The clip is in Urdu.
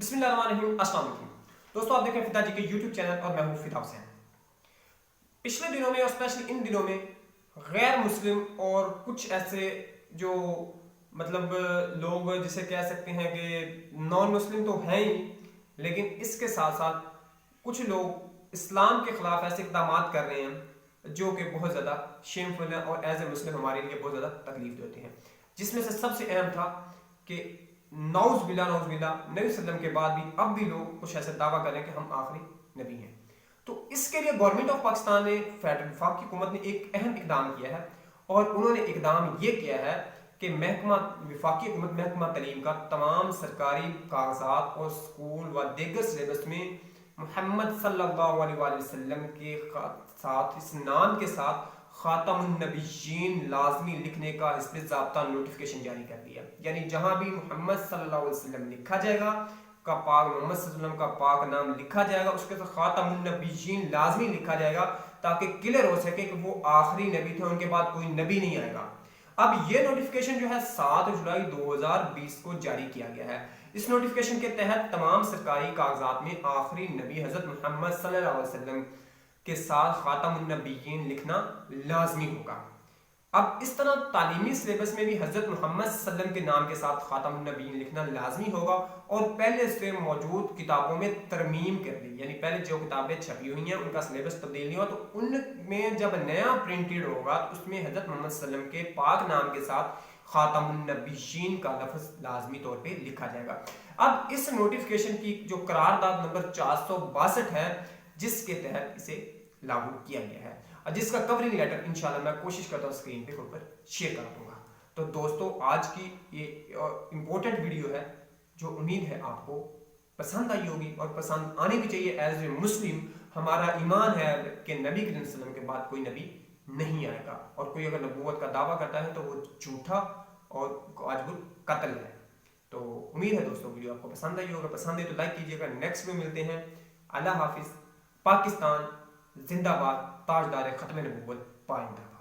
بسم اللہ الرحمن الرحیم، السلام علیکم۔ دوستو، آپ دیکھیں فدا جی کے یوٹیوب چینل اور میں ہوں فدا حسین۔ پچھلے دنوں میں اور اسپیشلی ان دنوں میں غیر مسلم اور کچھ ایسے جو مطلب لوگ جسے کہہ سکتے ہیں کہ نان مسلم تو ہیں ہی، لیکن اس کے ساتھ ساتھ کچھ لوگ اسلام کے خلاف ایسے اقدامات کر رہے ہیں جو کہ بہت زیادہ شیم فل ہیں اور ایز اے مسلم ہمارے لیے بہت زیادہ تکلیف دیتے ہیں۔ جس میں سے سب سے اہم تھا کہ نوز بلا نوز بلا نبی وسلم کے بعد بھی اب بھی لوگ کچھ ایسے دعویٰ کریں کہ ہم آخری نبی ہیں۔ تو اس کے لیے گورنمنٹ آف پاکستان نے فیڈرل وفاق کی حکومت نے ایک اہم اقدام کیا ہے اور انہوں نے اقدام یہ کیا ہے کہ محکمہ وفاقی حکومت، محکمہ تعلیم کا تمام سرکاری کاغذات اور سکول و دیگر سلیبس میں محمد صلی اللہ علیہ وآلہ وسلم کے ساتھ، اس نام کے ساتھ خاتم النبیین لازمی لکھنے کا اس ضابطہ نوٹیفکیشن جاری کر دیا۔ یعنی جہاں بھی محمد صلی اللہ علیہ وسلم لکھا جائے گا کا پاک، محمد صلی اللہ علیہ وسلم کا پاک نام لکھا جائے گا، اس کے ساتھ خاتم النبیین لازمی لکھا جائے گا تاکہ کلیئر ہو سکے کہ وہ آخری نبی تھے، ان کے بعد کوئی نبی نہیں آئے گا۔ اب یہ نوٹیفکیشن جو ہے، سات جولائی دو ہزار بیس کو جاری کیا گیا ہے۔ اس نوٹیفکیشن کے تحت تمام سرکاری کاغذات میں آخری نبی حضرت محمد صلی اللہ علیہ وسلم کے ساتھ خاتم النبیین لکھنا لازمی ہوگا۔ اب اس طرح تعلیمی سلیبس میں بھی حضرت محمد صلی اللہ علیہ وسلم کے نام کے ساتھ خاتم النبیین لکھنا لازمی ہوگا اور پہلے سے موجود کتابوں میں ترمیم کر دی یعنی پہلے جو کتابیں چھپی ہوئی ہیں، ان کا سلیبس تبدیل نہیں ہوا، تو ان میں جب نیا پرنٹڈ ہوگا، تو اس میں حضرت محمد صلی اللہ علیہ وسلم کے پاک نام کے ساتھ خاتم النبیین کا لفظ لازمی طور پہ لکھا جائے گا۔ اب اس نوٹیفکیشن کی جو قرارداد نمبر چار سو باسٹھ ہے جس کے تحت اسے لاگو کیا گیا ہے۔ اور جس کا کورنگ لیٹر انشاءاللہ میں کوشش کرتا ہوں اسکرین پہ اوپر شیئر کر دوں گا۔ تو دوستو، آج کی یہ امپورٹنٹ ویڈیو ہے جو امید ہے آپ کو پسند آئی ہوگی اور پسند آنی بھی چاہیے۔ ایز اے مسلم ہمارا ایمان ہے کہ نبی کریم صلی اللہ علیہ وسلم کے بعد کوئی نبی نہیں آئے گا۔ اور کوئی اگر نبوت کا دعویٰ کرتا ہے تو وہ جھوٹا اور آج قتل ہے۔ تو امید ہے دوستو ویڈیو آپ کو پسند آئی ہوگا پسند ہے تو لائک کیجیے گا۔ نیکسٹ میں ملتے ہیں۔ اللہ حافظ۔ پاکستان زندہ باد تاجدار ختم نبوت پائندہ